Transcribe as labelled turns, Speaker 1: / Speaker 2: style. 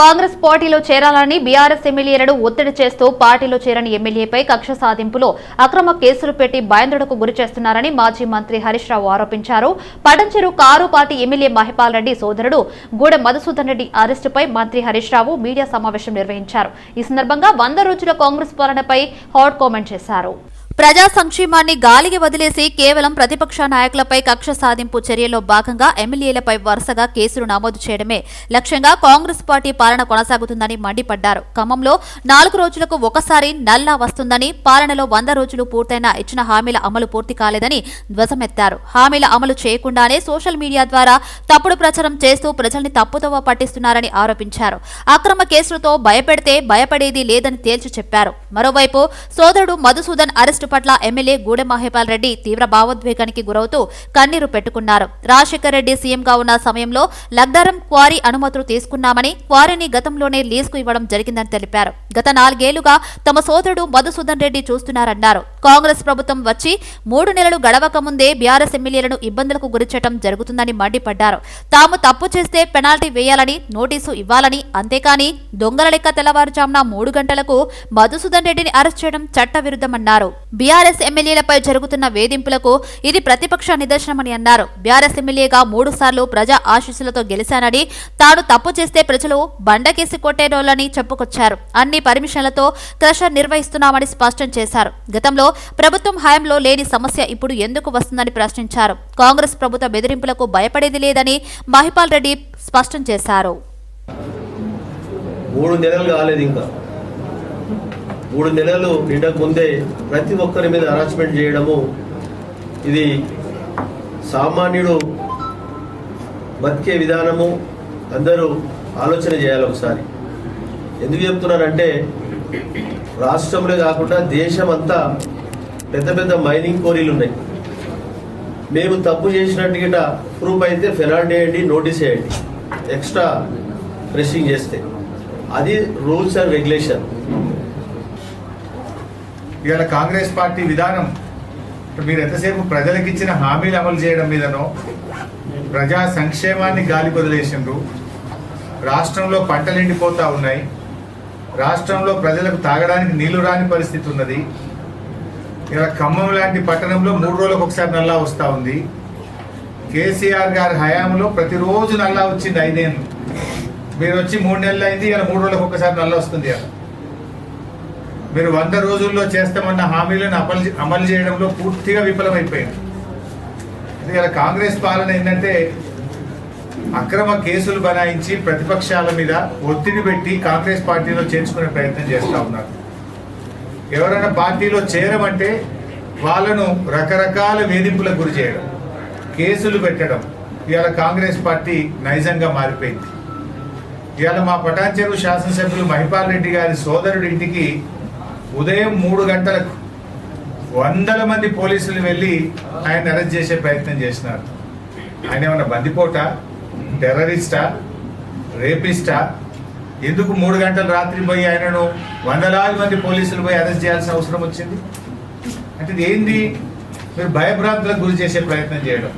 Speaker 1: కాంగ్రెస్ పార్టీలో చేరాలని బీఆర్ఎస్ ఎమ్మెల్యేలను ఒత్తిడి చేస్తూ పార్టీలో చేరని ఎమ్మెల్యేపై కక్ష సాధింపులో అక్రమ కేసులు పెట్టి భయాందోళనకు గురి చేస్తున్నారని మాజీ మంత్రి హరీష్ రావు ఆరోపించారు. Patancheru car party MLA Mahipal Reddy సోదరుడు గూడ మధుసూదన్ రెడ్డి అరెస్టుపై మంత్రి హరీష్ రావు మీడియా సమావేశం నిర్వహించారు. ఈ సందర్భంగా వంద రోజుల కాంగ్రెస్ పాలనపై హాట్ కామెంట్ చేశారు. ప్రజా సంక్షేమాన్ని గాలికి వదిలేసి కేవలం ప్రతిపక్ష నాయకులపై కక్ష సాధింపు చర్యల్లో భాగంగా ఎమ్మెల్యేలపై వరుసగా కేసులు నమోదు చేయడమే లక్ష్యంగా కాంగ్రెస్ పార్టీ పాలన కొనసాగుతుందని మండిపడ్డారు. ఖమ్మంలో నాలుగు రోజులకు ఒకసారి నల్లా వస్తుందని పాలనలో వంద రోజులు పూర్తయిన ఇచ్చిన హామీల అమలు పూర్తి కాలేదని ధ్వజమెత్తారు. హామీల అమలు చేయకుండానే సోషల్ మీడియా ద్వారా తప్పుడు ప్రచారం చేస్తూ ప్రజల్ని తప్పుదోవ పట్టిస్తున్నారని ఆరోపించారు. అక్రమ కేసులతో భయపెడితే భయపడేది లేదని తేల్చి చెప్పారు. మరోవైపు సోదరుడు మధుసూదన్ అరెస్ట్ పట్ల ఎమ్మెల్యే గూడెం మహేపాల్ రెడ్డి తీవ్ర భావోద్వేగానికి గురవుతూ కన్నీరు పెట్టుకున్నారు. రాజశేఖర్ రెడ్డి సీఎంగా ఉన్న సమయంలో లగ్దారం క్వారీ అనుమతులు తీసుకున్నామని క్వారీని గతంలోనే లీజుకు ఇవ్వడం జరిగిందని తెలిపారు. గత నాలుగేళ్ళుగా తమ సోదరుడు మధుసూదన్ రెడ్డి చూస్తున్నారన్నారు. కాంగ్రెస్ ప్రభుత్వం వచ్చి మూడు నెలలు గడవక ముందే బీఆర్ఎస్ ఎమ్మెల్యేలను ఇబ్బందులకు గురిచేయడం జరుగుతుందని మండిపడ్డారు. తాము తప్పు చేస్తే పెనాల్టీ వేయాలని నోటీసు ఇవ్వాలని అంతేకాని దొంగల లెక్క తెల్లవారుజామున మూడు గంటలకు మధుసూదన్ రెడ్డిని అరెస్ట్ చేయడం చట్టవిరుద్ధమన్నారు. బీఆర్ఎస్ ఎమ్మెల్యేలపై జరుగుతున్న వేధింపులకు ఇది ప్రతిపక్ష నిదర్శనమని అన్నారు. బీఆర్ఎస్ ఎమ్మెల్యేగా మూడు సార్లు ప్రజా ఆశీస్సులతో గెలిచానని తాను తప్పు చేస్తే ప్రజలు బండకేసి కొట్టేరోలని చెప్పుకొచ్చారు. అన్ని పర్మిషన్లతో క్రషర్ నిర్వహిస్తున్నామని స్పష్టం చేశారు. గతంలో ప్రభుత్వం హయాంలో లేని సమస్య ఇప్పుడు ఎందుకు వస్తుందని ప్రశ్నించారు. కాంగ్రెస్ ప్రభుత్వ బెదిరింపులకు భయపడేది లేదని మహిపాల్ రెడ్డి స్పష్టం చేశారు.
Speaker 2: మూడు నెలలు కాలేదు ఇంకా. మూడు నెలలు నిండక ముందే ప్రతి ఒక్కరి మీద హరాస్మెంట్ చేయడము ఇది సామాన్యుడు బతికే విధానము. అందరూ ఆలోచన చేయాలి ఒకసారి. ఎందుకు చెప్తున్నానంటే రాష్ట్రంలో కాకుండా దేశం అంతా పెద్ద పెద్ద మైనింగ్ కోరీలు ఉన్నాయి. మేము తప్పు చేసినట్టుగా ప్రూఫ్ అయితే ఫెనాల్టీ వేయండి నోటీస్ వేయండి ఎక్స్ట్రా ప్రెషింగ్ చేస్తే. అది రూల్స్ అండ్ రెగ్యులేషన్.
Speaker 3: ఇవాళ కాంగ్రెస్ పార్టీ విధానం మీరు ఎంతసేపు ప్రజలకు ఇచ్చిన హామీలు అమలు చేయడం మీదనో ప్రజా సంక్షేమాన్ని గాలి వదిలేసిండ్రు. రాష్ట్రంలో పంటలు ఎండిపోతూ ఉన్నాయి. రాష్ట్రంలో ప్రజలకు తాగడానికి నీళ్ళు రాని పరిస్థితి ఉన్నది. ఇలా ఖమ్మం లాంటి పట్టణంలో మూడు రోజులకు ఒకసారి నల్లా వస్తూ ఉంది. కేసీఆర్ గారి హయాంలో ప్రతిరోజు నల్లా వచ్చింది ఐదేళ్ళు. మీరు వచ్చి మూడు నెలలు అయింది ఇలా మూడు రోజులకు ఒకసారి నల్లా వస్తుంది అలా మీరు వంద రోజుల్లో చేస్తామన్న హామీలను అమలు అమలు చేయడంలో పూర్తిగా విఫలమైపోయింది ఇది కాంగ్రెస్ పాలన ఏంటంటే అక్రమ కేసులు బనాయించి ప్రతిపక్షాల మీద ఒత్తిడి పెట్టి కాంగ్రెస్ పార్టీలో చేర్చుకునే ప్రయత్నం చేస్తూ ఉన్నారు. ఎవరైనా పార్టీలో చేరమంటే వాళ్ళను రకరకాల వేధింపులకు గురి చేయడం కేసులు పెట్టడం ఇవాళ కాంగ్రెస్ పార్టీ నైజంగా మారిపోయింది. ఇవాళ మా పటాన్చెరు శాసనసభ్యులు మహిపాల్ రెడ్డి గారి సోదరుడి ఇంటికి ఉదయం మూడు గంటలకు వందల మంది పోలీసులు వెళ్ళి ఆయన అరెస్ట్ చేసే ప్రయత్నం చేసినారు. ఆయన ఏమన్నా బందిపోట టెర్రరిస్టా రేపిస్టా? ఎందుకు మూడు గంటల రాత్రి పోయి ఆయనను వందలాది మంది పోలీసులు పోయి అరెస్ట్ చేయాల్సిన అవసరం వచ్చింది? అంటే ఇది ఏంది? మీరు భయభ్రాంతులకు గురి చేసే ప్రయత్నం చేయడం.